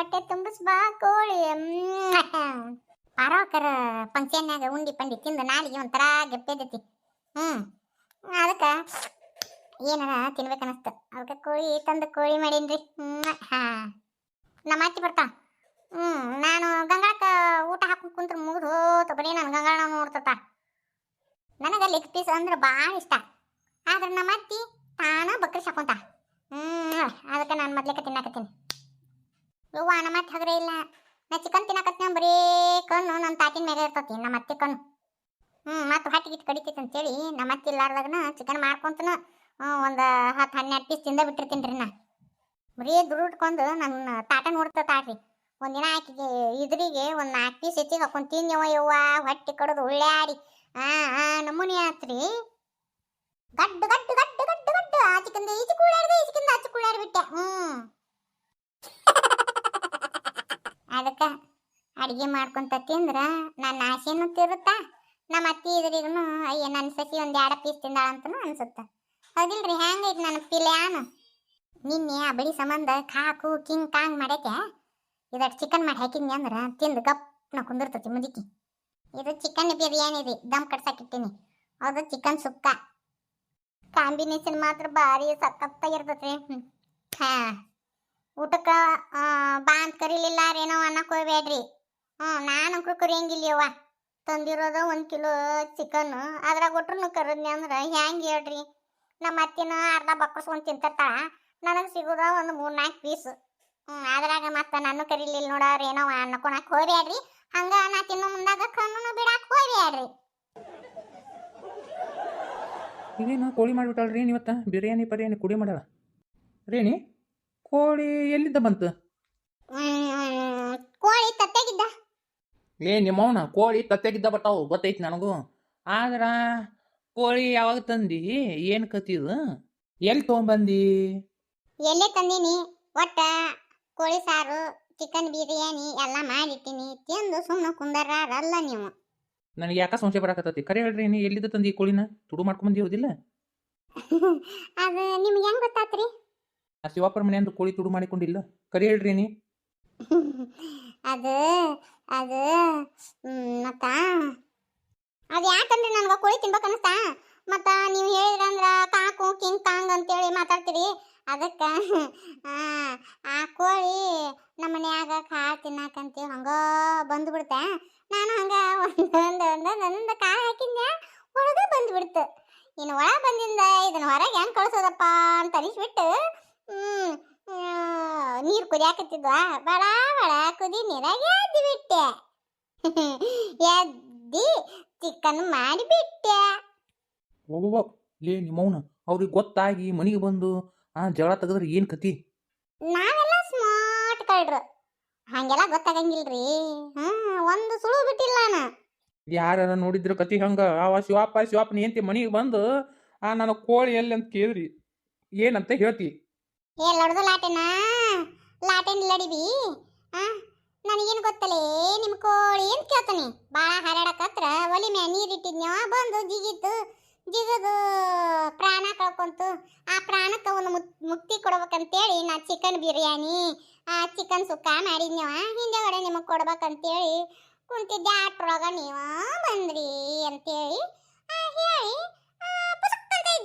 ಹೊಟ್ಟೆ ತುಂಬಿಸ್ ಬಾ ಕೋಳಿ. ಪಾರೋಕರ ಫಂಕ್ಷನ್ಯಾಗ ಉಂಡಿ ಪಂಡಿ ತಿಂದು ನಾಲಿಗೆ ಒಂಥರ ಗೆಪ್ಪೆದೈತಿ ಹ್ಮ್. ಅದಕ್ಕ ಏನಾರ ತಿನ್ಬೇಕನಸ್ತ. ಅದಕ್ಕೆ ಕೋಳಿ ತಂದು ಕೋಳಿ ಮಾಡೀನಿ ರೀ ಹಾ. ನಮ್ಮ ಅತ್ತಿ ಬರ್ತಾ. ಹ್ಮ್. ನಾನು ಗಂಗಾಳಕ್ಕೆ ಊಟ ಹಾಕೊಂಡು ಕುಂತ್ರ ಮುಗಿದು ಹೋತ. ಬರೀ ನಾನು ಗಂಗಾಳ ನೋಡ್ತತ. ನನಗೆ ಲೆಗ್ ಪೀಸ್ ಅಂದ್ರೆ ಭಾಳ ಇಷ್ಟ. ಆದ್ರೆ ನಮ್ಮ ಅತ್ತಿ ತಾನ ಬಕ್ರಿ ಸಾಕೊಂತ ಹ್ಮ್. ಅದಕ್ಕೆ ನಾನು ಮೊದ್ಲೇಕ ತಿನ್ನಾಕತ್ತೀನಿ. ಯವ್ವ, ನಮ್ಮ ಮತ್ತೆ ಹಗ್ರೆ ಇಲ್ಲ. ನಾ ಚಿಕನ್ ತಿನ್ನಕತ್ತಿನ ಬರೀ ಕಣ್ಣು ನಮ್ಮ ತಾಟಿನ ಮ್ಯಾಗ ಇರ್ತತಿ, ನಮ್ಮ ಅತ್ತೆ ಕಣ್ಣು. ಹ್ಞೂ ಮತ್ತು ಹೊಟ್ಟಿಗೆ ಇಟ್ಟು ಕಡಿತೈತೆ ಅಂತೇಳಿ ನಮ್ಮ ಅತ್ತೆ ಇಲ್ಲಾರ್ದಾಗನ ಚಿಕನ್ ಮಾಡ್ಕೊಂತನ ಒಂದು ಹತ್ತು ಹನ್ನೆರಡು ಪೀಸ್ ತಿಂದ ಬಿಟ್ಟಿರ್ತೀನಿ ರೀ ನಾ. ಬರೀ ದುರುಟ್ಕೊಂಡು ನನ್ನ ತಾಟ ನೋಡ್ತಾ ತಾಟ್ರಿ. ಒಂದಿನ ಆಕಿಗೆ ಇದ್ರಿಗೆ ಒಂದು ನಾಲ್ಕು ಪೀಸ್ ಹೆಚ್ಚಿಗೆ ಹಾಕೊಂಡು ತಿನ್ಯವ ಯವ್ವ ಹೊಟ್ಟೆ ಕಡದು ಉಳ್ಳಾಡಿ ಹಾಂ ಆ ನಮೂನಿ ಆತ್ರಿ. ಅಡಿಗೆ ಮಾಡ್ಕೊಂತ ತಿಂದ್ರ ನನ್ನ ಆಸೆನು ತಿರುತ್ತಾ ನಮ್ಮ ಅತ್ತಿ ಇದ್ರಿಗೂ ಅಯ್ಯ ನನ್ನ ಸಸಿ ಒಂದು ಎರಡು ಪೀಸ್ ತಿಂದಾಳ ಅಂತನೂ ಅನ್ಸುತ್ತ. ಹೌದಿಲ್ರಿ ಹೆಂಗೈತಿ ನನ್ನ ಪಿಲ್ಯಾನು? ನಿನ್ನೆ ಆ ಬಡಿ ಸಂಬಂಧ ಕಾಕು, ಕಿಂಗ್, ಕಾಂಗ್ ಮಾಡೈತೆ. ಇದಕ್ಕೆ ಚಿಕನ್ ಮಾಡಿ ಹಾಕಿದ್ನಿ ಅಂದ್ರೆ ತಿಂದು ನಾ ಕುಂದಿರ್ತತಿ ಮುದುಕಿ. ಇದು ಚಿಕನ್ ಬಿರಿಯಾನಿ ರೀ ದಮ್ ಕಟ್ಸಾಕಿಟ್ಟಿನಿ ಅದು ಚಿಕನ್ ಸುಕ್ಕ. ಕಾಂಬಿನೇಷನ್ ಮಾತ್ರ ಭಾರಿ ಸಖತ್ತಾಗಿರ್ತೈತಿ. ಹಾ. ಊಟಕ್ಕೆ ಬಾ ಅಂತ ಕರೀಲಿಲ್ಲ ರೇನೋ ಅನ್ನಕ್ಕೆ ಹೋಗ್ಬೇಡ್ರಿ ಹ್ಞೂ ನಾನು ಕರಿಯಂಗಿಲ್ಲವ್ವ. ತಂದಿರೋದು ಒಂದು ಕಿಲೋ ಚಿಕನ್ ಅದ್ರಾಗ ಒಟ್ರು ಕರದ್ನಿ ಅಂದ್ರೆ ಹೆಂಗೆ ಹೇಳ್ರಿ? ನಮ್ಮ ಅತ್ತಿನ ಅರ್ಧ ಬಕ್ಕಸ್ಕೊಂಡು ತಿಂತಿರ್ತಾಳ ನನಗೆ ಸಿಗೋದ ಒಂದು ಮೂರು ನಾಲ್ಕು ಪೀಸ್ ಹ್ಞೂ ಅದ್ರಾಗ ಮತ್ತೆ ನಾನು ಕರೀಲಿಲ್ಲ ನೋಡೋರು ಏನೋ ಅನ್ನಕೊಳಕ್ಕೆ ಹೇಳ್ರಿ ಹಂಗೆ ನಾ ತಿನ್ನೋ ಮುಂದಾಗ ಕಣ್ಣು ಬಿಡಾಕ ಹೋಗ್ಯಾಡ್ರಿ ಇದೇನು ಕೋಳಿ ಮಾಡಿಬಿಟ್ಟಲ್ರಿ ನೀವತ್ತ? ಬಿರಿಯಾನಿ ಪರಿಯಾನಿ ಕುಡಿ ಮಾಡಾಳ ರೇಣಿ ಕೋಳಿ ಎಲ್ಲಿದ್ದ ಬಂತು? ಕೋಳಿ ತತ್ತೆಗಿದ್ದ. ಏ ನಿಮ್ಮವನ ಕೋಳಿ ತತ್ತೆಗಿದ್ದ ಬರ್ತಾವು ಗೊತ್ತೈತಿ ನನಗೂ. ಆದ್ರ ಕೋಳಿ ಯಾವಾಗ ತಂದಿ ಏನು ಕತ್ತಿದು ಎಲ್ಲಿ ತೊಗೊಂಬಂದಿ? ಎಲ್ಲೇ ತಂದಿನಿ ಒಟ್ಟ ಕೋಳಿ ಸಾರು ಚಿಕನ್ ಬಿರಿಯಾನಿ ಎಲ್ಲ ಮಾಡಿಟ್ಟಿನಿ ತಿಂದು ಸುಮ್ಮನೆ ಕುಂದರಲ್ಲ ನೀವು. ನನಗೆ ಯಾಕ ಸಂಶಯ ಬರಾಕತ್ತೈತಿ? ಕರೆ ಹೇಳ್ರಿ ನೀ ಎಲ್ಲಿದ್ದ ತಂದಿ ಕೋಳಿನ? ತುಡು ಮಾಡ್ಕೊಂಬಂದಿ ಹೌದಿಲ್ಲ? ಅದು ನಿಮ್ಗೆ ಹೆಂಗ್ ಗೊತ್ತಾತ್ರಿ? ಆ ಶಿವಾಪುರ ಮನೆ ಅಂದು ಕೋಳಿ ತುಡು ಮಾಡಿಕೊಂಡಿಲ್ಲ. ಕರೆ ಹೇಳ್ರಿ ನೀ. ಅದು ಅದು ಮತ್ತ? ಅದು ಯಾಕಂದ್ರೆ ನನ್ಗೆ ಕೋಳಿ ತಿನ್ಬೇಕು ಅನಿಸ್ತಾ. ಮತ್ತ ನೀವು ಹೇಳಿದ್ರಂದ್ರ ಕಾಕು, ಕಿಂಗ್ ಕಾಂಗ್ ಅಂತೇಳಿ ಮಾತಾಡ್ತೀರಿ. ಅದಕ್ಕೆ, ಆ ಕೋಳಿ ನಮ್ಮ ಮನ್ಯಾಗ ಕಾಳು ಹಂಗ ಬಂದ್ಬಿಡ್ತೆ. ನಾನು ಹಂಗ ಒಂದೊಂದು ಒಂದು ಒಂದು ಒಂದು ಕಾಳು ಹಾಕಿದ್ದೆ ಒಳಗೆ ಬಂದ್ಬಿಡ್ತು. ಇನ್ನು ಒಳಗೆ ಬಂದಿಂದ ಇದನ್ನ ಹೊರಗೆ ಹೆಂಗೆ ಕಳ್ಸೋದಪ್ಪ ಅಂತ ಅನಿಸ್ಬಿಟ್ಟು, ಹ್ಮ್ ನೀರು ಕುದಿಯಾಕತ್ತಿದ್ವಾ ಬಡ ಬಡ ಕುದಿ ನೀರಾಗ ಎದ್ದು ಬಿಟ್ಟೆ. ಎದ್ದಿ ಚಿಕನ್ ಮಾಡಿಬಿಟ್ಟೆ ಓ ಲೇ ನಿಮ್ಮವನ. ಅವ್ರಿಗೆ ಗೊತ್ತಾಗಿ ಮನೆಗೆ ಬಂದು ಆ ಜಗಳ ತೆಗೆದ್ರೆ ಏನು ಕತಿ? ನಾವೆಲ್ಲ ಸ್ಮಾರ್ಟ್ ಕಳ್ರು. ಹಂಗೆಲ್ಲ ಗೊತ್ತಾಗಂಗಿಲ್ರಿ. ಹ್ಮ್ ಒಂದು ಸುಳು ಬಿಟ್ಟಿಲ್ಲ ನಾನು ಯಾರ ನೋಡಿದ್ರ ಕತಿ ಹಂಗ? ಅವ ಶಿವಪ್ಪ ಶಿವಪ್ಪನ ಏಂತಿ ಮನೆಗೆ ಬಂದು ಆ ನನ್ನ ಕೋಳಿ ಎಲ್ಲಿ ಅಂತ ಕೇಳ್ರಿ ಏನಂತ ಹೇಳ್ತಿ? ಏ ಲಡ್ದು ಲಾಟೆನಾ? ಲಾಟೆನ್ ಲಡಿಬಿ? ಆ, ನನಗೇನು ಗೊತ್ತಲೇ? ನಿಮ್ಮ ಕೋಳಿ ಅಂತ ಕೇಳ್ತಾನೆ? ಭಾಳ ಹರಡಕತ್ರ ಒಲಿ ಮ್ಯಾ ನೀರಿಟ್ಟಿದ್ನ್ಯವ ಬಂದು ಜಿಗಿತ್ತು ಜಿಗದು ಪ್ರಾಣ ಕಳ್ಕೊಂತು. ಆ ಪ್ರಾಣಕ್ಕೆ ಒಂದು ಮುಕ್ತಿ ಕೊಡ್ಬೇಕಂತೇಳಿ ನಾ ಚಿಕನ್ ಬಿರಿಯಾನಿ, ಆ ಚಿಕನ್ ಸುಕ್ಕ ಮಾಡಿದ್ನ್ಯವ ಹಿಂದೆಗಡೆ ನಿಮಗೆ ಕೊಡ್ಬೇಕಂತೇಳಿ ಕುಂತಿದ್ದೆ. ಆಟ್ರೊಳಗ ನೀವ ಬಂದ್ರಿ ಅಂತೇಳಿ ಹೇಳಿ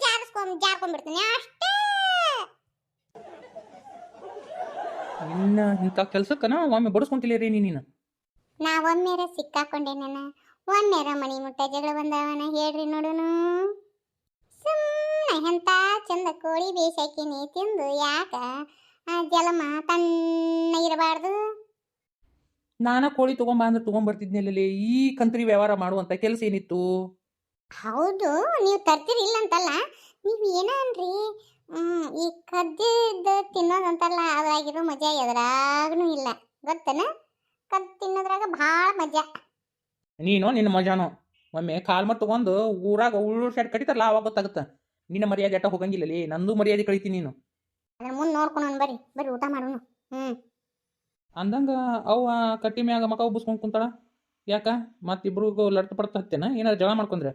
ಜಾರಿಸ್ಕೊಂಡ್, ಜಾರ್ಕೊಂಡ್ಬಿಡ್ತೀನಿ. ಅಷ್ಟೇ ಇನ್ನ ಇಂಥ ಕೆಲ್ಸಕ್ಕನ ಒಮ್ಮೆ ಬಡಿಸ್ಕೊಂತಿಲ್ಲ ರೀ ನೀನು? ನಾ ಒಮ್ಮೆರ ಸಿಕ್ಕಾಕೊಂಡೆ ನನ್ನ ಒಮ್ಮೆರ ಮನಿ ಮುಟ್ಟ ಜಗಳ ಬಂದವನ ಹೇಳ್ರಿ ನೋಡುನು. ಸುಮ್ಮನೆ ಎಂತ ಚಂದ ಕೋಳಿ ಬೇಸಾಕಿನಿ ತಿಂದು ಯಾಕ ಆ ಜಲಮ ತನ್ನ ಇರಬಾರ್ದು. ನಾನ ಕೋಳಿ ತಗೊಂಬ ಅಂದ್ರೆ ತಗೊಂಬರ್ತಿದ್ನಲ್ಲೇ ಈ ಕಂತ್ರಿ ವ್ಯವಹಾರ ಮಾಡುವಂತ ಕೆಲಸ ಏನಿತ್ತು? ಹೌದು ನೀವು ತರ್ತಿರಿ ಇಲ್ಲ ಅಂತಲ್ಲ ನೀವು ಏನೋ ಅನ್ರಿ ಹ್ಮ್ ಈ ಕದ್ದಿದ್ದು ತಿನ್ನೋದಂತಲ್ಲ ಅದ್ರಾಗಿರೋ ಮಜಾ ಎದ್ರಾಗೂ ಇಲ್ಲ. ಗೊತ್ತನ? ಕದ್ದು ತಿನ್ನೋದ್ರಾಗ ಭಾಳ ಮಜಾ. ನೀನು ನಿನ್ನ ಮಜಾನೋ? ಒಮ್ಮೆ ಕಾಲ್ ಮಟ್ಟು ತಗೊಂಡು ಊರಾಗ ಉಳ್ಳು ಶೆಡ್ ಕಡಿತಾರಲ್ಲ ಅವಾಗ ಗೊತ್ತಾಗುತ್ತೆ. ನಿನ್ನ ಮರ್ಯಾದೆ ಅಟ್ಟ ಹೋಗಂಗಿಲ್ಲ ನಂದು ಮರ್ಯಾದೆ ಕಳಿತೀನಿ ನೀನು. ಅದ್ರ ಮುಂದೆ ನೋಡ್ಕೊಂಡು ಬರ್ರಿ ಬರ್ರಿ ಊಟ ಮಾಡೋಣ ಹ್ಮ್. ಅಂದಂಗ ಅವ್ವ ಕಟ್ಟಿ ಮ್ಯಾಗ ಮಕ ಉಬ್ಬಿಸ್ಕೊಂಡು ಕುಂತಾಳ. ಯಾಕ? ಮತ್ತಿಬ್ರಿಗೂ ಲಡ್ತ ಪಡ್ತ ಹತ್ತೇನ? ಏನಾದ್ರು ಜಗಳ ಮಾಡ್ಕೊಂಡ್ರೆ?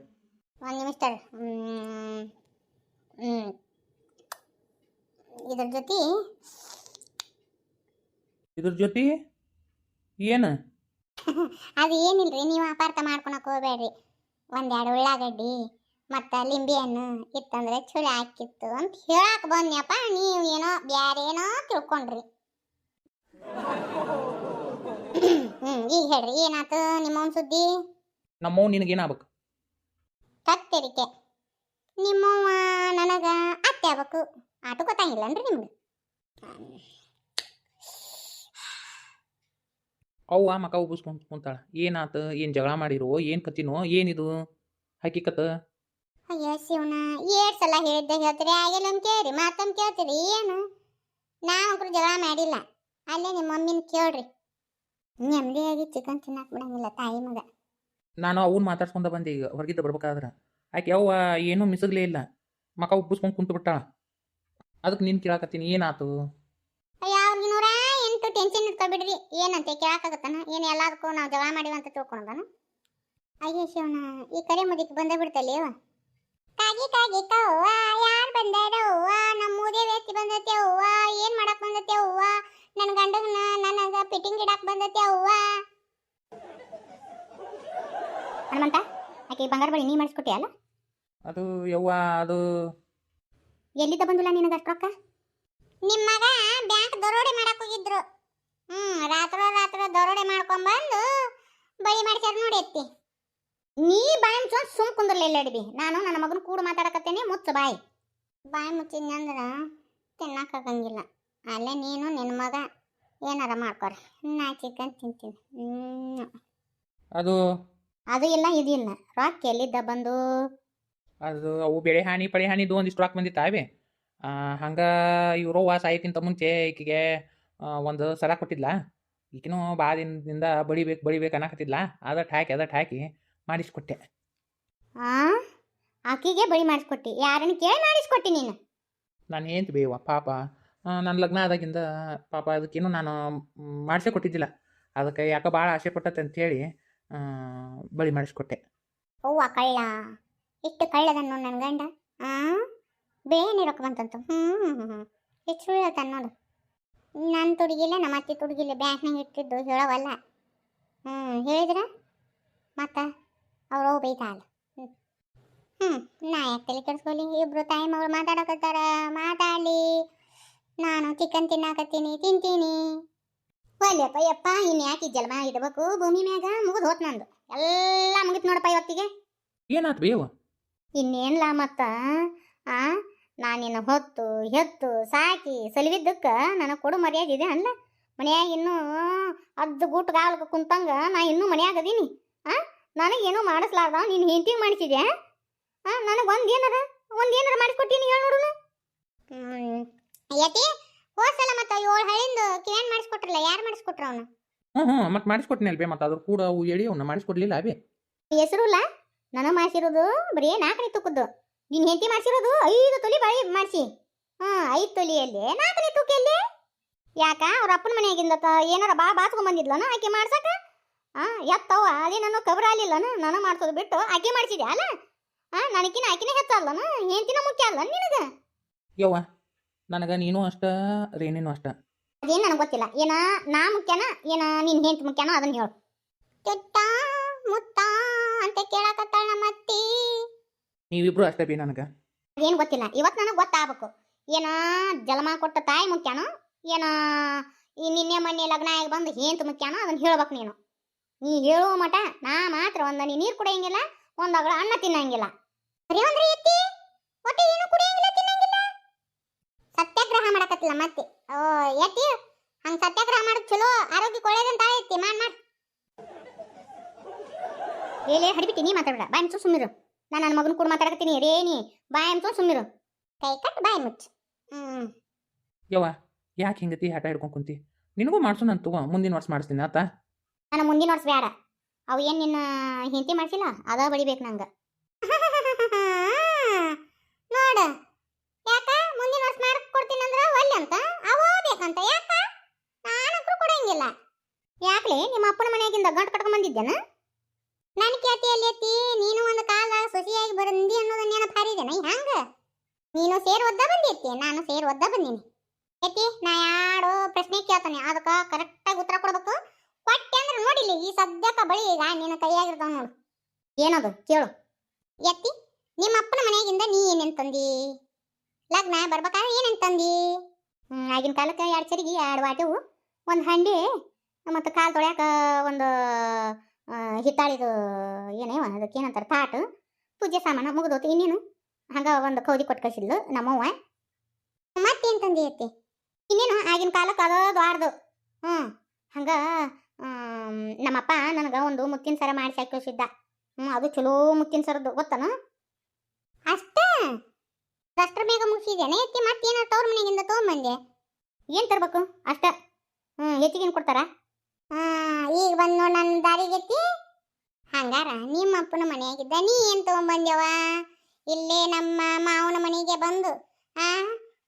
ಒಂದು ನಿಮಿಷ ತಡ್ರಿ. ಹ್ಮ್ ಹ್ಮ್. ಇದ್ರ ಜೊತೆ ಇದ್ರ ಜೊತೆ? ಏನು? ಅದು ಏನಿಲ್ರಿ ನೀವು ಅಪಾರ್ಥ ಮಾಡ್ಕೊಳಕ್ ಹೋಗ್ಬೇಡ್ರಿ. ಒಂದೆರಡು ಉಳ್ಳಾಗಡ್ಡಿ ಮತ್ತು ಲಿಂಬೆ ಹಣ್ಣು ಇತ್ತಂದ್ರೆ ಚುಳಿ ಹಾಕಿತ್ತು ಅಂತ ಹೇಳಕ್ ಬಂದ್ಯಪ್ಪ ನೀವು ಏನೋ ಬ್ಯಾರೆ ಏನೋ ತಿಳ್ಕೊಂಡ್ರಿ. ಹ್ಞೂ ಈಗ ಹೇಳ್ರಿ ಏನಾತು ನಿಮ್ಮವನ್ ಸುದ್ದಿ? ನಮ್ಮವ್ ನಿನಗೇನಾಗ್ಬೇಕು ಕತ್ತೆರಿಕೆ ನಿಮ್ಮವ್ವ ನನಗೆ ಅತ್ತೆ ಆಗ್ಬೇಕು ಆಟು ಗೊತ್ತಾಗಿಲ್ಲನ್ರಿ ನಿಮ್ಗೆ. ಅವ್ವ ಮಕ ಉಬ್ಬಿಸ್ಕೊಂಡು ಕುಂತಾಳ. ಏನಾತ ಏನು ಜಗಳ ಮಾಡಿರೋ ಏನು ಕತ್ತಿನೋ ಏನಿದು? ಹಕ್ಕಿಕತ್ತ ಅಯ್ಯೋ ಶಿವನ ಏಟ್ ಸಲ ಹೇಳಿದ್ದೆ ಹೇಳ್ತೀರಿ ಆಗಿಲ್ಲ ಅಂತ ಕೇಳ್ರಿ ಮಾತಂತ ಕೇಳ್ತೀರಿ ಏನು? ನಾವಂಕ್ರು ಜಗಳ ಮಾಡಿಲ್ಲ. ಅಲ್ಲೇ ನಿಮ್ಮ ಮಮ್ಮಿನ ಕೇಳ್ರಿ. ನೆಮ್ಮದಿಯಾಗಿ ಚಿಕನ್ ತಿನ್ನಕ್ ಬಿಡಂಗಿಲ್ಲ ತಾಯಿ ಮಗ. ನಾನು ಅವ್ನ ಮಾತಾಡ್ಸ್ಕೊಂಡ ಬಂದೆ ಈಗ ಹೊರಗಿದ್ದ ಬರ್ಬೇಕಾದ್ರೆ. ಆಕೆ ಯಾವ ಏನೂ ಮಿಸಗ್ಲೇ ಇಲ್ಲ. ಮಕ ಉಬ್ಬಿಸ್ಕೊಂಡು ಕುಂತು ಬಿಟ್ಟಾಳ ಅದಕ್ಕೆ ನೀನು ಕೇಳಕತ್ತೀನಿ ಏನಾತು? ಅಯ್ಯ ಅವ್ರಿಗೆ ನೂರ ಎಂಟು ಟೆನ್ಷನ್ ಇಟ್ಕೊಬಿಡ್ರಿ. ಏನಂತೆ ಕೇಳಕ್ಕಾಗತ್ತಾನ ಏನು ಎಲ್ಲದಕ್ಕೂ ನಾವು ಜಗಳ ಮಾಡಿವ ಅಂತ ತಿಳ್ಕೊಳೋದನ ಅಯ್ಯೋ ಶಿವನ ಈ ಕರೆ ಮುದಿಕ್ ಬಂದೇ ಬಿಡ್ತಲ್ಲ ಇವ ಕಾಗಿ ಕಾಗಿ ಕವ್ವ ಯಾರು ಬಂದಾರವ್ವ ನಮ್ಮ ಮೂದೇ ವ್ಯಕ್ತಿ ಬಂದತೆ ಅವ್ವ. ಏನ್ ಮಾಡಕ್ ಬಂದತೆ ಅವ್ವ? ನನ್ನ ಗಂಡನ ನನಗ ಫಿಟ್ಟಿಂಗ್ ಇಡಕ್ ಬಂದತೆ ಅವ್ವ. ಹನುಮಂತ ಆಕೆ ಬಂಗಾರ ಬಳಿ ನೀ ಮಾಡಿಸ್ಕೊಟ್ಟಿ ಅಲ್ಲ ಅದು ಯವ್ವ ಅದು ಎಲ್ಲಿದ್ದ ಬಂದಿಲ್ಲ ನಿನಗೆ ಅಷ್ಟು ರೊಕ್ಕ? ನಿಮ್ಮ ಮಗ ಬ್ಯಾಂಕ್ ದರೋಡೆ ಮಾಡಕ್ ಹೋಗಿದ್ರು. ಹ್ಮ್ ರಾತ್ರೋ ರಾತ್ರೋ ದರೋಡೆ ಮಾಡ್ಕೊಂಡ್ಬಂದು ಬಳಿ ಮಾಡ್ಸ್ಯಾರ ನೋಡಿ ಎತ್ತಿ ನೀ ಬಾಯಿ ಮುಚ್ಚ ಸುಮ್ ಕುಂದ್ರಲಿಲ್ಲ ಅಡಿಬಿ? ನಾನು ನನ್ನ ಮಗನ ಕೂಡ ಮಾತಾಡಕತ್ತೇನೆ ಮುಚ್ಚ ಬಾಯಿ. ಬಾಯಿ ಮುಚ್ಚಿದ್ನಿ ಅಂದ್ರೆ ತಿನ್ನಕ್ಕಾಗಂಗಿಲ್ಲ ಅಲ್ಲೇ ನೀನು ನಿನ್ನ ಮಗ ಏನಾರ ಮಾಡ್ಕೊರ. ನಾ ಚಿಕನ್ ತಿಂತೀನಿ. ಹ್ಮ್. ಅದು? ಅದು ಇಲ್ಲ ಇದು ಇಲ್ಲ. ರೊಕ್ಕ ಎಲ್ಲಿದ್ದ ಬಂದು? ಅದು ಅವು ಬೆಳೆ ಹಾನಿ ಪಳೆ ಹಾನಿದು ಒಂದಿಷ್ಟು ಬಂದಿತ್ತು ಬಂದಿತ್ತಾವೆ ಹಂಗೆ ಇವ್ರವ್ವ ಸಾಯಕ್ಕಿಂತ ಮುಂಚೆ ಈಕೆಗೆ ಒಂದು ಸಲ ಕೊಟ್ಟಿದ್ಲ. ಈಕಿನೂ ಭಾಳ ದಿನದಿಂದ ಬಡಿಬೇಕು ಬಡಿಬೇಕು ಅನ್ನಕತ್ತಿದ್ಲ. ಅದಟ್ಟು ಹಾಕಿ ಅದಟ್ಟು ಹಾಕಿ ಮಾಡಿಸ್ಕೊಟ್ಟೆ. ಆಕಿಗೆ ಬಳಿ ಮಾಡಿಸ್ಕೊಟ್ಟಿ. ಯಾರನ್ನು ಕೇಳಿ ಮಾಡಿಸ್ಕೊಟ್ಟಿ ನೀನು? ನಾನು ಏನು ಬೇವ ಪಾಪ. ನನ್ನ ಲಗ್ನ ಆದಾಗಿಂದ ಪಾಪ ಅದಕ್ಕೇನು ನಾನು ಮಾಡಿಸೇ ಕೊಟ್ಟಿದ್ದಿಲ್ಲ. ಅದಕ್ಕೆ ಯಾಕೆ ಭಾಳ ಆಸೆ ಪಟ್ಟತ್ತೆ ಅಂತೇಳಿ ಬಳಿ ಮಾಡಿಸ್ಕೊಟ್ಟೆ. ಓ ಕಳ್ಳ ಇಷ್ಟು ಕಳ್ಳದನ್ನು ನನ್ನ ಗಂಡ. ಆ? ರೊಕ್ಕ ಬಂತಂತು. ಹ್ಞೂ ಹ್ಞೂ ಹ್ಞೂ ನೋಡು. ನನ್ನ ತುಡುಗಿಲ್ಲ ನಮ್ಮ ಅತ್ತಿ ತುಡುಗಿಲ್ಲ ಬ್ಯಾಂಕ್ನಾಗ ಇಟ್ಟಿದ್ದು ಹೇಳವಲ್ಲ. ಹ್ಞೂ ಹೇಳಿದ್ರ? ಮತ್ತೆ? ಅವ್ರು ಬೈತಾಲ ಹ್ಞೂ ನಾ ಯಾಕೆ ತಲೆ ಕೆಡಿಸ್ಕೊಳ್ಳಿ ಇಬ್ಬರು ತಾಯಿ ಮಗಳು ಮಾತಾಡಕತ್ತಾರ. ಮಾತಾಡಲಿ. ನಾನು ಚಿಕನ್ ತಿನ್ನಾಕತ್ತೀನಿ, ತಿಂತೀನಿ. ಒಲ್ಲೆಪ್ಪ, ಯಪ್ಪ ಇನ್ನು ಯಾಕೆ ಈ ಜನ್ಮ ಇಡಬೇಕು? ಭೂಮಿ ಮ್ಯಾಗ ಮುಗಿದು ಹೋತ್ ನಂದು. ಎಲ್ಲ ಮುಗಿತು ನೋಡಪ್ಪ ಇವತ್ತಿಗೆ. ಏನಾತ್ ಬೇವ? ಇನ್ನೇನ್ಲ ಮತ್ತ? ಆ ನಾನಿನ್ನ ಹೊತ್ತು ಹೆತ್ತು ಸಾಕಿ ಸಲಿವಿದ್ದಕ್ಕೆ ನನಗೆ ಕೊಡು ಮರ್ಯಾದೆ ಇದೆ ಅಲ್ಲ ಮನ್ಯಾಗ ಇನ್ನೂ ಅದ್ದು ಗುಟ್ ಗಾಲ್ಕ ಕುಂತಂಗ ನಾ ಇನ್ನೂ ಮನ್ಯಾಗ ಅದೀನಿ. ಆ ನನಗೇನೂ ಮಾಡಿಸ್ಲಾರ್ದ? ನೀನು ಹೆಂಡತಿಗೆ ಮಾಡಿಸಿದ್ಯಾ? ಆ ನನಗೆ ಒಂದು ಏನಾರ ಒಂದು ಏನಾರ ಮಾಡಿಸ್ಕೊಟ್ಟಿನಿ ಹೇಳಿ ನೋಡುನು. ಯತಿ ಹೋಸಲ ಮತ್ತೆ ಏಳು ಹಳಿಂದು ಕೇನ್ ಮಾಡಿಸ್ಕೊಟ್ರಲ್ಲ ಯಾರು ಮಾಡಿಸ್ಕೊಟ್ರ ಅವನು? ಹ್ಞೂ ಹ್ಞೂ ಮತ್ತೆ ಮಾಡಿಸ್ಕೊಟ್ಟಿನಿ ಮತ್ತೆ ಅದ್ರ ಕೂಡ ಅವು ಎಳಿ ಅವನ್ನ ಮಾಡಿಸ್ಕೊಡ್ಲಿಲ್ಲ ಅವೇ. ಹೆಸರು ನನಗೆ ಮಾಡಿಸಿರೋದು? ಬರೀ ನಾಲ್ಕನೇ ತುಕ್ಕದ್ದು ನಿನ್ನ ಹೆಂಡತಿ ಮಾಡಿಸಿರೋದು? ಐದು ತೊಲಿ ಬಳಿ ಮಾಡಿಸಿ. ಹಾಂ ಐದು ತೊಲಿಯಲ್ಲಿ ನಾಲ್ಕನೇ ತುಕ್ಕೆಲ್ಲಿ ಯಾಕ? ಅವ್ರ ಅಪ್ಪನ ಮನೆಯಾಗಿಂದ ಏನಾರ ಬಾ ಬಾತ್ಕೊಂಡ್ ಬಂದಿದ್ಲನ ಆಕೆ ಮಾಡ್ಸಕ? ಹಾಂ ಎತ್ತವ ಅದೇ ನಾನು ಕಬರ ಅಲ್ಲಿಲ್ಲನ ನಾನು ಮಾಡ್ಸೋದು ಬಿಟ್ಟು ಆಕೆ ಮಾಡಿಸಿದೆ ಅಲ್ಲ? ಹಾಂ ನನಗಿನ ಆಕಿನೇ ಹೆಚ್ಚಲ್ಲನ ಹೆಂಡತಿನ ಮುಖ್ಯ ಅಲ್ಲ ನಿನಗೆ? ಯವ್ವ ನನಗೆ ನೀನು ಅಷ್ಟ ರೇನೇನು ಅಷ್ಟ. ಅದೇನು ನನಗೆ ಗೊತ್ತಿಲ್ಲ. ಏನ ನಾ ಮುಖ್ಯನ? ಏನ ನಿನ್ನ ಹೆಂಡತಿ ಮುಖ್ಯನ? ಅದನ್ನ ಹೇಳು. ತುತ್ತ ಮುತ್ತ ಅಂತ ಕೇಳಕತ್ತಾಳ ನಮ್ಮ ಅತ್ತಿ. ನೀವಿಬ್ರು ಅಷ್ಟೇ ಬಿ ನನಗೆ. ಏನು ಗೊತ್ತಿಲ್ಲ ಇವತ್ತು ನನಗೆ ಗೊತ್ತಾಗಬೇಕು. ಏನ ಜಲಮ ಕೊಟ್ಟ ತಾಯಿ ಮುಖ್ಯನೋ ಏನ ಈ ನಿನ್ನೆ ಮೊನ್ನೆ ಲಗ್ನ ಆಗಿ ಬಂದು ಹೇಂತ ಮುಖ್ಯನೋ ಅದನ್ನ ಹೇಳ್ಬೇಕು ನೀನು. ನೀ ಹೇಳೋ ಮಟ ನಾ ಮಾತ್ರ ಒಂದ ನೀ ನೀರು ಕುಡಿಯಂಗಿಲ್ಲ ಒಂದ ಅಗಳ ಅನ್ನ ತಿನ್ನಂಗಿಲ್ಲ. ಬರೀ ಒಂದ್ರಿ ಎತ್ತಿ ಒಟ್ಟು ಏನು ಕುಡಿಯಂಗಿಲ್ಲ ತಿನ್ನಂಗಿಲ್ಲ? ಸತ್ಯಾಗ್ರಹ ಮಾಡಕತ್ತಿಲ್ಲ ಮತ್ತೆ ಓ ಎತ್ತಿ ಹಂಗ ಸತ್ಯಾಗ್ರಹ ಮಾಡೋದು ಚಲೋ ಆರೋಗ್ಯ ಒಳ್ಳೇದಂತ ಎತ್ತಿ ಮಾಡ್ ಮಾಡ್. ಏಲೇ ಹಡಿಬಿಟ್ಟಿ ನೀ ಮಾತಾಡ ಬಾಯ್ ಮುಚ್ಚು ಸುಮ್ಮಿರು ನಾನು ನನ್ನ ಮಗನ ಕೂಡ ಮಾತಾಡಕತ್ತೀನಿ. ರೇನಿ ಬಾಯ್ ಮುಚ್ಚು ಸುಮ್ಮಿರು ಕೈ ಕಟ್ ಬಾಯ್ ಮುಚ್ಚು. ಹ್ಮ್. ಯವ್ವ ಯಾಕೆ ಹಿಂಗತಿ ಹಠ ಹಿಡ್ಕೊಂಡು ಕುಂತಿ? ನಿನಗೂ ಮಾಡ್ಸು ನಾನು ತಗೋ ಮುಂದಿನ ವರ್ಷ ಮಾಡಿಸ್ತೀನಿ ಆತ? ನಾನು ಮುಂದಿನ ವರ್ಷ ಬೇಡ ಅವು ಏನು ನಿನ್ನ ಹಿಂತಿ ಮಾಡಿಸಿಲ್ಲ? ಅದ ಬಡಿಬೇಕು ನಂಗೆ. ನೋಡು. ಯಾಕ? ಮುಂದಿನ ವರ್ಷ ಮಾರ್ಕ್ ಕೊಡ್ತೀನಿ ಅಂದ್ರೆ ಒಲ್ಲೆ ಅಂತ? ಅವ ಬೇಕಂತ ಯಾಕ? ನಾನು ಕೊಡಂಗಿಲ್ಲ. ಯಾಕ್ಲೆ? ನಿಮ್ಮ ಅಪ್ಪನ ಮನೆಯಾಗಿಂದ ಗಂಟು ಕಟ್ಕೊಂಡ್ ಬಂದಿದ್ದೇನ ನನ್ನ ಖ್ಯಾತಿಯಲ್ಲಿ ಎತ್ತಿ ನೀನು ಒಂದು ಕಾಲ ಸೊಸಿಯಾಗಿ ಬಂದಿ ಅನ್ನೋದನ್ನ ನೆನಪು ಹಾರಿದೇನ ಹಂಗ? ನೀನು ಸೇರ್ ಒದ್ದ ಬಂದಿರ್ತಿ? ನಾನು ಸೇರ್ ಒದ್ದ ಬಂದೀನಿ. ಎತ್ತಿ, ನಾ ಯಾಡೋ ಪ್ರಶ್ನೆ ಕೇಳ್ತಾನೆ. ಅದಕ್ಕೆ ಕರೆಕ್ಟಾಗಿ ಉತ್ತರ ಕೊಡ್ಬೇಕು? ಕೊಟ್ಟೆ ಅಂದ್ರೆ ನೋಡಿಲಿ, ಈ ಸದ್ಯಕ್ಕೆ ಬಳಿ ಈಗ ನಿನ್ನ ಕೈಯಾಗಿರ್ತಾವ ನೋಡು. ಏನದು? ಕೇಳು. ಎತ್ತಿ, ನಿಮ್ಮ ಅಪ್ಪನ ಮನೆಯಾಗಿಂದ ನೀ ಏನೇನ್ ತಂದಿ? ಲಗ್ನ ಬರ್ಬೇಕಾದ್ರೆ ಏನೇನ್ ತಂದಿ? ಆಗಿನ ಕಾಲಕ್ಕೆ ಎರಡು ಚರಿಗೆ ಎರಡು ವಾಟೆವು. ಒಂದು ಹಂಡಿ, ಮತ್ತು ಕಾಲು ತೊಳ್ಯಾಕ ಒಂದು ಹಿತ್ತಾಳಿದು ಏನೇವ ಅದಕ್ಕೆ ಏನಂತಾರೆ, ತಾಟು ಪೂಜೆ ಸಾಮಾನು ಮುಗಿದೋತು ಇನ್ನೇನು? ಹಂಗೆ ಒಂದು ಕೌದಿ ಕೊಟ್ಟು ಕಳಿಸಿದ್ಲು ನಮ್ಮವ್ವ. ಮತ್ತೇನು ತಂದೆ ಐತಿ? ಇನ್ನೇನು ಆಗಿನ ಕಾಲಕ್ಕೆ ಅದು ಆರ್ದು ಹ್ಞೂ ಹಂಗೆ ನಮ್ಮಪ್ಪ ನನಗೆ ಒಂದು ಮುತ್ತಿನ ಸರ ಮಾಡಿಸಿ ಕಳಿಸಿದ್ದ. ಹ್ಞೂ ಅದು ಚಲೋ ಮುತ್ತಿನ ಸರದ್ದು, ಗೊತ್ತನ? ಅಷ್ಟೇ? ಅಷ್ಟ್ರ ಬೇಗ ಮುಗಿಸಿದ್ದೇನೆ ಎತ್ತಿ ಮತ್ತೇನಾರು ತವ್ರ ಮನೆಗಿಂದ ತೊಗೊಂಬಂದೆ ಏನು ತರಬೇಕು ಅಷ್ಟ? ಹ್ಞೂ ಕೊಡ್ತಾರ? ಈಗ ಬಂದು ನನ್ನ ದಾರಿಗೆತ್ತಿ ಹಂಗಾರ ನಿಮ್ಮ ಅಪ್ಪನ ಮನೆಯಾಗಿದ್ದ ನೀ ಏನು ತೊಗೊಂಬಂದ್ಯವ ಇಲ್ಲೇ ನಮ್ಮ ಮಾವನ ಮನೆಗೆ ಬಂದು ಆ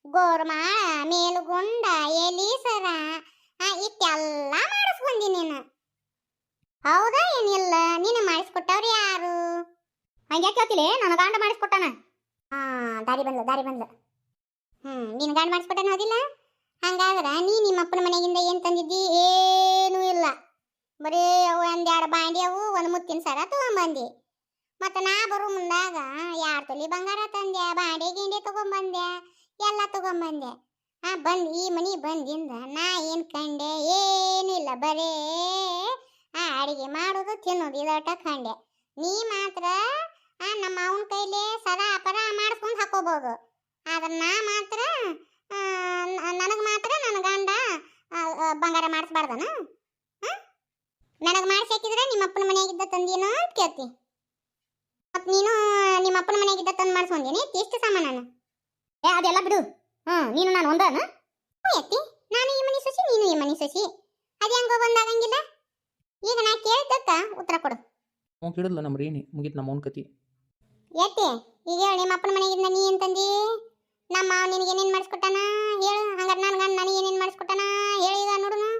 ಗೋರ್ಮಾಳ ಮೇಲುಗುಂಡ ಎಲೀಸರ ಆ ಇಷ್ಟೆಲ್ಲ ಮಾಡಿಸ್ಕೊಂಡಿ ನೀನು. ಹೌದಾ ಏನಿಲ್ಲ ನೀನು ಮಾಡಿಸ್ಕೊಟ್ಟವ್ರು ಯಾರು? ಹಂಗೆ ಕೇಳ್ತಿಲ್ಲ ನನ್ನ ಗಾಂಡ ಮಾಡಿಸ್ಕೊಟ್ಟಾನ? ಹಾ ದಾರಿ ಬಂದ್ಲು ದಾರಿ ಬಂದ್ಲು. ಹ್ಮ್ ನಿನ್ ಗಾಂಡ ಮಾಡಿಸ್ಕೊಟ್ಟಾನ ಹೋದಿಲ್ಲ? ಹಂಗಾದ್ರ ನೀ ನಿಮ್ಮ ಅಪ್ಪನ ಮನೆಯಿಂದ ಏನ್ ತಂದಿದ್ದಿ? ಏನೂ ಇಲ್ಲ. ಬರೀ ಅವು ಒಂದೆರಡು ಬಾಂಡಿ ಅವು, ಒಂದು ಮುತ್ತಿನ ಸರ ತಗೊಂಬಂದಿ. ಮತ್ತು ನಾ ಬರೋ ಮುಂದಾಗ ಯಾರ್ ತೊಲಿ ಬಂಗಾರ ತಂದೆ, ಬಾಂಡೆ ಗಿಂಡಿ ತೊಗೊಂಬಂದೆ, ಎಲ್ಲ ತಗೊಂಬಂದೆ. ಆ ಬಂದು ಈ ಮನೆ ಬಂದಿಂದ ನಾ ಏನು ಕಂಡೆ ಏನಿಲ್ಲ, ಬರೇ ಆ ಅಡಿಗೆ ಮಾಡೋದು ತಿನ್ನೋದು ಇದಟ ಕಂಡೆ. ನೀ ಮಾತ್ರ ನಮ್ಮ ಅವನ ಕೈಲಿ ಸದಾ ಅಪರ ಮಾಡಿಸ್ಕೊಂಡು ಹಾಕೋಬಹುದು ಆದ್ರೆ ನಾ ಮಾತ್ರ ನನಗೆ ಮಾತ್ರ ನನ್ನ ಗಂಡ ಬಂಗಾರ ಮಾಡಿಸ್ಬಾರ್ದನ? ನನಗೆ ಮಾಡಿಸಿ ಹಾಕಿದ್ರೆ ನಿಮ್ಮ ಅಪ್ಪನ ಮನೆಯಾಗಿದ್ದ ತಂದೇನೋ ಅಂತ ಕೇಳ್ತಿ. ಮತ್ತು ನೀನು ನಿಮ್ಮ ಅಪ್ಪನ ಮನೆಯಾಗಿದ್ದ ತಂದು ಮಾಡಿಸ್ಕೊಂಡೇನಿ ಎಷ್ಟು ಸಾಮಾನು ಏ ಅದೆಲ್ಲ ಬಿಡು. ಹ್ಞೂ ನೀನು ನಾನು ಒಂದನ. ಎತ್ತಿ ನಾನು ಈ ಮನೆ ಸಸಿ ನೀನು ಈ ಮನೆ ಸಸಿ. ಅದು ಹೆಂಗೋ ಬಂದಾಗಂಗಿಲ್ಲ. ಈಗ ನಾ ಕೇಳಿದ್ದಕ್ಕ ಉತ್ತರ ಕೊಡು. ಅವ್ನು ಕೇಳಿದ್ಲ ನಮ್ಮ ರೀಣಿ ಮುಗೀತು ನಮ್ಮ ಅವ್ನ ಕತಿ. ಎತ್ತಿ ಈಗ ಹೇಳು ನಿಮ್ಮ ಅಪ್ಪನ ಮನೆಗಿಂದ ನೀ ಅಂತಂದಿ ತಂದಿ? ನಮ್ಮ ಮಾವ ನಿನಗೆ ಏನೇನು ಮಾಡಿಸ್ಕೊಟ್ಟಾನ? ಹೇಳು ಹಂಗಾರೆ ನಾನು ಗಂಡ ನನಗೆ ಏನೇನು ಮಾಡಿಸ್ಕೊಟ್ಟಾನ? ಹೇಳು ಈಗ ನೋಡುನು.